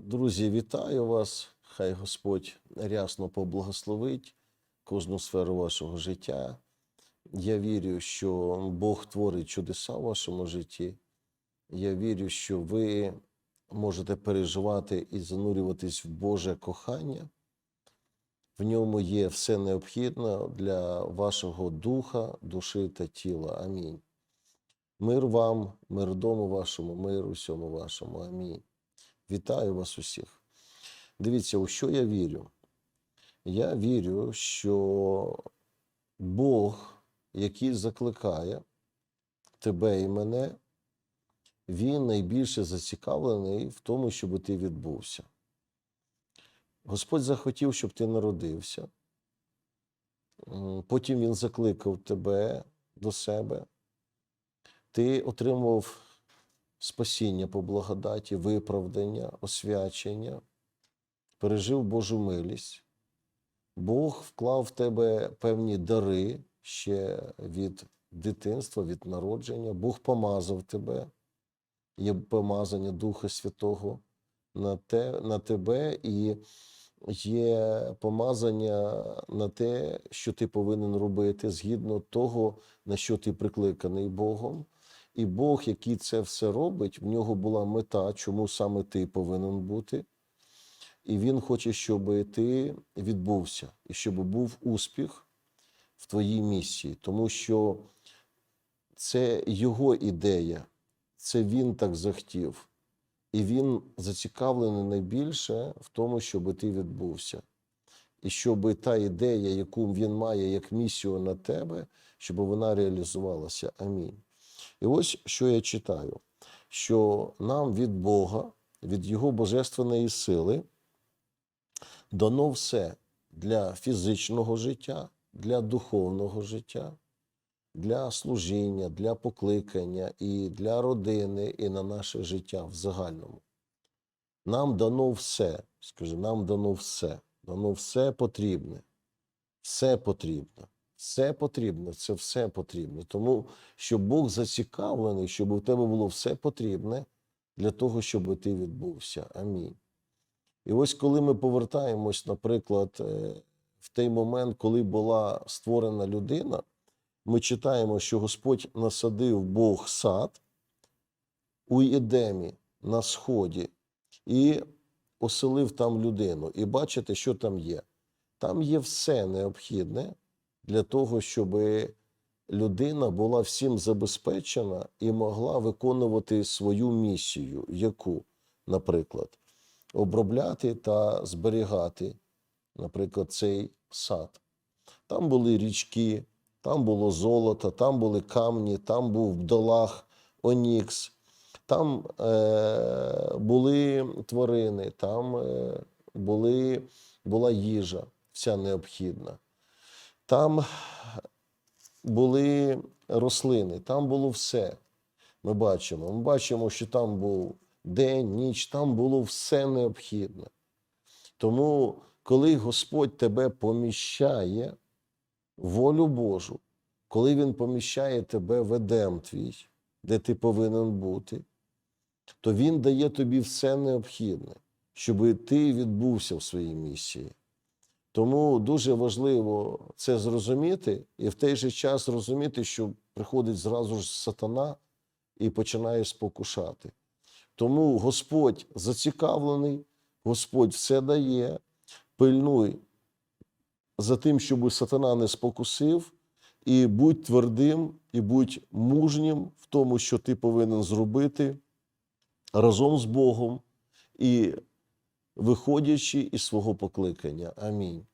Друзі, вітаю вас. Хай Господь рясно поблагословить кожну сферу вашого життя. Я вірю, що Бог творить чудеса в вашому житті. Я вірю, що ви можете переживати і занурюватись в Боже кохання. В ньому є все необхідне для вашого духа, душі та тіла. Амінь. Мир вам, мир дому вашому, мир усьому вашому. Амінь. Вітаю вас усіх. Дивіться, у що я вірю? Я вірю, що Бог, який закликає тебе і мене, він найбільше зацікавлений в тому, щоб ти відбувся. Господь захотів, щоб ти народився. Потім Він закликав тебе до себе. Ти отримав спасіння по благодаті, виправдання, освячення, пережив Божу милість. Бог вклав в тебе певні дари ще від дитинства, від народження. Бог помазав тебе, є помазання Духа Святого на, те, на тебе, і є помазання на те, що ти повинен робити згідно того, на що ти прикликаний Богом. І Бог, який це все робить, в нього була мета, чому саме ти повинен бути. І він хоче, щоб ти відбувся, і щоб був успіх в твоїй місії, тому що це його ідея, це він так захотів. І він зацікавлений найбільше в тому, щоб ти відбувся. І щоб та ідея, яку він має як місію на тебе, щоб вона реалізувалася. Амінь. І ось що я читаю: що нам від Бога, від Його божественної сили дано все для фізичного життя, для духовного життя, для служіння, для покликання і для родини, і на наше життя в загальному. Нам дано все, скажи, нам дано все, дано все потрібне, все потрібно. Все потрібно, це все потрібно. Тому що Бог зацікавлений, щоб у тебе було все потрібне для того, щоб ти відбувся. Амінь. І ось коли ми повертаємось, наприклад, е, в той момент, коли була створена людина, ми читаємо, що Господь насадив Бог сад у Єдемі на сході і оселив там людину. І бачите, що там є. Там є все необхідне для того, щоб людина була всім забезпечена і могла виконувати свою місію, яку, наприклад, обробляти та зберігати, наприклад, цей сад. Там були річки, там було золото, там були камні, там був бдолах, онікс, там е, були тварини, там е, були, була їжа, вся необхідна. Там були рослини, там було все. Ми бачимо. Ми бачимо, що там був день, ніч, там було все необхідне. Тому, коли Господь тебе поміщає волю Божу, коли Він поміщає тебе в Едем твій, де ти повинен бути, то Він дає тобі все необхідне, щоб ти відбувся в своїй місії. Тому дуже важливо це зрозуміти і в той же час розуміти, що приходить зразу ж сатана і починає спокушати. Тому Господь зацікавлений, Господь все дає, пильнуй за тим, щоб сатана не спокусив, і будь твердим, і будь мужнім в тому, що ти повинен зробити разом з Богом і виходячи із свого покликання. Амінь.